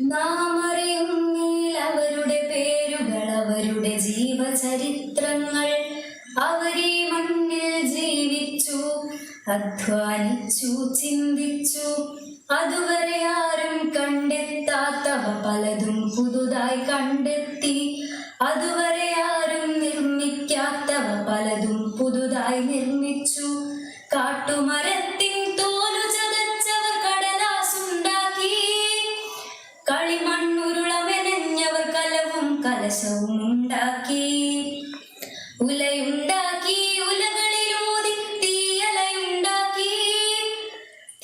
നാം അറിയുന്നേൽ അവരുടെ പേരുകൾ അവരുടെ ജീവചരിത്രങ്ങൾ. അവരെ മണ്ണിൽ ജീവിച്ചു അധ്വാനിച്ചു ചിന്തിച്ചു. അതുവരെ ആരും കണ്ടെത്താത്തവ പലതും പുതുതായി കണ്ടെത്തി. അതുവരെ ആരും നിർമ്മിക്കാത്തവ പലതും പുതുതായി നിർമ്മിച്ചു. കാട്ടുമരത്തിൻ കലശവും ഉണ്ടാക്കി ഉലയുണ്ടാക്കി ഉലകളിലൂതി തീയലയുണ്ടാക്കി.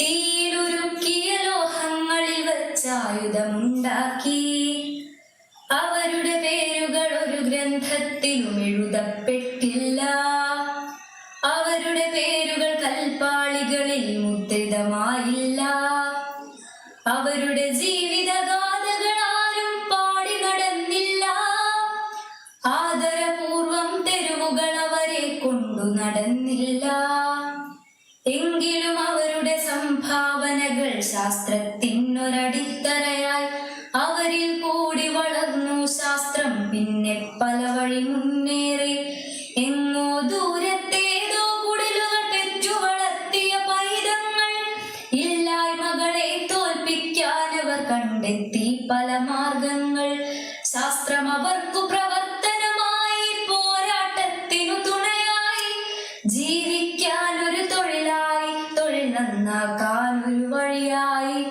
തീയിലുരുക്കിയ ലോഹങ്ങളിൽ വച്ചായുധമുണ്ടാക്കി അവരുടെ പേരുകൾ ഒരു ഗ്രന്ഥത്തിലും എഴുതപ്പെട്ടില്ല. അവരുടെ പേരുകൾ കൽപ്പാളികളിൽ മുദ്രിതമായില്ല. നടന്നില്ല. എങ്കിലും അവരുടെ സംഭാവനകൾ ശാസ്ത്രത്തിനൊരടിത്തറയായി. അവരിൽ കൂടി വളർന്നു ശാസ്ത്രം പിന്നെ പല വഴി മുന്നേറി. എങ്ങോ ദൂരത്തേതോ കുടിലുകൾ വളർത്തിയ പൈതങ്ങൾ ഇല്ലായ്മകളെ തോൽപ്പിക്കാൻ അവർ കണ്ടെത്തി പല മാർഗങ്ങൾ. ശാസ്ത്രം അവർക്കു പ്രവർത്തനമായി നന്നാക്കാൻ ഒരു വഴിയായി.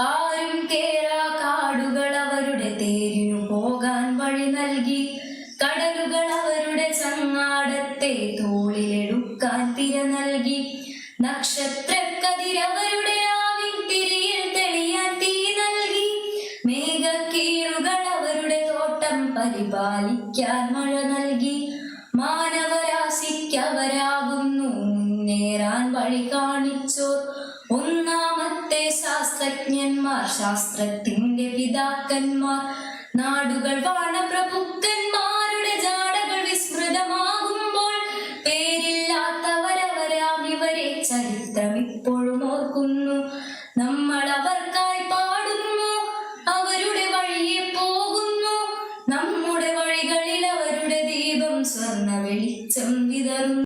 ആരും കേരാ കാടുകൾ അവരുടെ തേരിനു പോകാൻ വഴി നൽകി. കടലുകൾ അവരുടെ ചങ്ങാടത്തെ തോളിലെടുക്കാൻ തിര നൽകി. നക്ഷത്രക്കതിരവരുടെ ആവിൻ തിരിയിൽ തെളിയാൻ തീ നൽകി. മേഘക്കീഴുകൾ അവരുടെ തോട്ടം പരിപാലിക്കാൻ മഴ നൽകി. മാനവരാശിക്കവരാകുന്നു മുന്നേറാൻ വഴി ഒന്നാമത്തെ ശാസ്ത്രജ്ഞന്മാർ ശാസ്ത്രത്തിന്റെ പിതാക്കന്മാർ. നാടുകൾ വാണ പ്രഭുക്കന്മാരുടെ ജാടകൾ വിസ്മൃതമാകുമ്പോൾ പേരില്ലാത്തവരവരാം ഇവരെ ചരിത്രം ഇപ്പോഴും ഓർക്കുന്നു. നമ്മൾ അവർക്കായി പാടുന്നു അവരുടെ വഴിയെ പോകുന്നു. നമ്മുടെ വഴികളിൽ അവരുടെ ദീപം സ്വർണ വെളിച്ചം